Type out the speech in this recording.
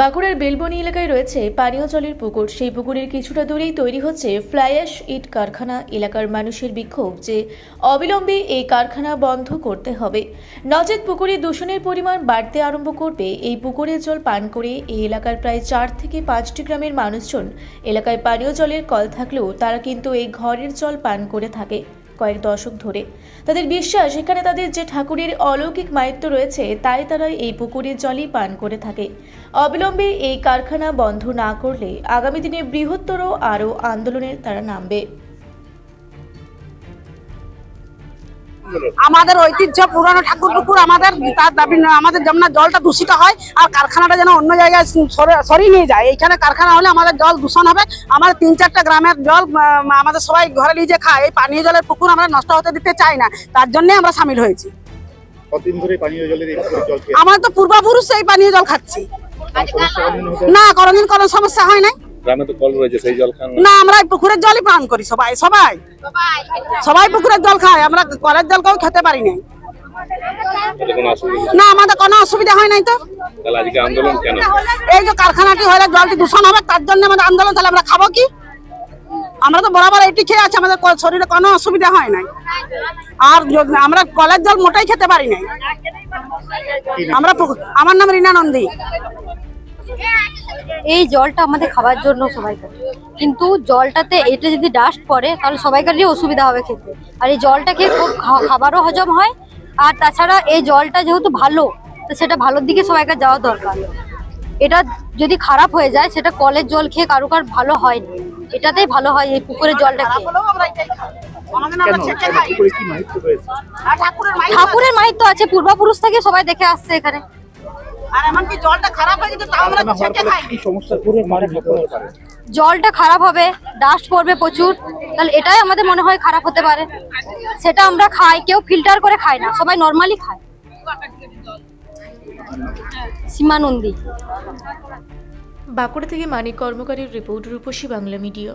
বাঁকুড়ার বেলবনি এলাকায় রয়েছে পানীয় জলের পুকুর। সেই পুকুরের কিছুটা দূরেই তৈরি হচ্ছে ফ্লাই অ্যাশ ইট কারখানা। এলাকার মানুষের বিক্ষোভ যে অবিলম্বে এই কারখানা বন্ধ করতে হবে। নচেত পুকুরে দূষণের পরিমাণ বাড়তে আরম্ভ করবে। এই পুকুরের জল পান করে এই এলাকার প্রায় চার থেকে পাঁচটি গ্রামের মানুষজন এলাকায় পানীয় জলের কল থাকলেও তারা কিন্তু এই ঘরের জল পান করে থাকে। কয়েক দশক ধরে। তাদের বিশ্বাস, এখানে তাদের যে ঠাকুরের অলৌকিক মায়িত্ব রয়েছে, তাই তারা এই পুকুরের জলই পান করে থাকে। অবিলম্বে এই কারখানা বন্ধ না করলে আগামী দিনে বৃহত্তর আরও আন্দোলনে তারা নামবে। আমাদের ঐতিহ্য পুরানো ঠাকুর পুকুর আমাদের তার দাবি নয়, আমাদের যেমন জলটা দূষিত হয় আর কারখানাটা যেন অন্য জায়গায় সরে- সরিয়ে নিয়ে যায়। এইখানে কারখানা হলে আমাদের জল দূষণ হবে। আমাদের তিন চারটা গ্রামের জল আমাদের সবাই ঘরে নিজে খায়। এই পানীয় জলের পুকুর আমরা নষ্ট হতে দিতে চাই না। তার জন্য আমরা সামিল হয়েছি। আমরা তো পূর্বপুরুষ এই পানীয় জল খাচ্ছি। না কোনোদিন কোনো সমস্যা হয় না গ্রামে তো কল রয়েছে সেই জল খান না। আমরা পুকুরের জলই পান করি সবাই সবাই। সবাই পুকুরের জল খায় আমরা কলের জল কেউ খেতে পারি না। না আমাদের কোনো অসুবিধা হয় নাই তো। আন্দোলন কেন? এই যে কারখানাটি হলে জলটি দূষণ হবে তার জন্য আমাদের আন্দোলন তাহলে আমরা খাব কি? আমরা তো বরাবর এটি খেয়ে আছি আমাদের শরীরে কোনো অসুবিধা হয় নাই। আর আমরা কলের জল মোটাই খেতে পারি নাই। আমরা আমার নাম রীনা নন্দী। এই জলটা আমাদের খাবার জন্য সবাইকার কিন্তু জলটাতে এটা যদি ডাস্ট পড়ে তাহলে সবাইকারই অসুবিধা হবে খেতে। আর এই জলটা খেয়ে খুব খাবারও হজম হয়। আর তাছাড়া এই জলটা যেহেতু ভালো তো সেটা ভালোর দিকে সবাইকার যাওয়া দরকার। এটা যদি খারাপ হয়ে যায় সেটা কলের জল খেয়ে কারও কার ভালো হয় না এটাতেই ভালো হয় এই পুকুরের জলটা খেয়ে। ঠাকুরের মাহিত্য আছে পূর্বপুরুষ থেকে সবাই দেখে আসছে এখানে। আর এমনকি জলটা খারাপ হয়ে গেছে তাও আমরা ছেঁকে খাই জলটা খারাপ হবে ডাস্ট পড়বে প্রচুর তাহলে এটাই আমাদের মনে হয় খারাপ হতে পারে। সেটা আমরা খাই কেউ ফিল্টার করে খায় না সবাই নর্মালি খায়। সীমানন্দী। বাঁকুড়া থেকে মানিক কর্মকারীর রিপোর্ট রূপসী বাংলা মিডিয়া।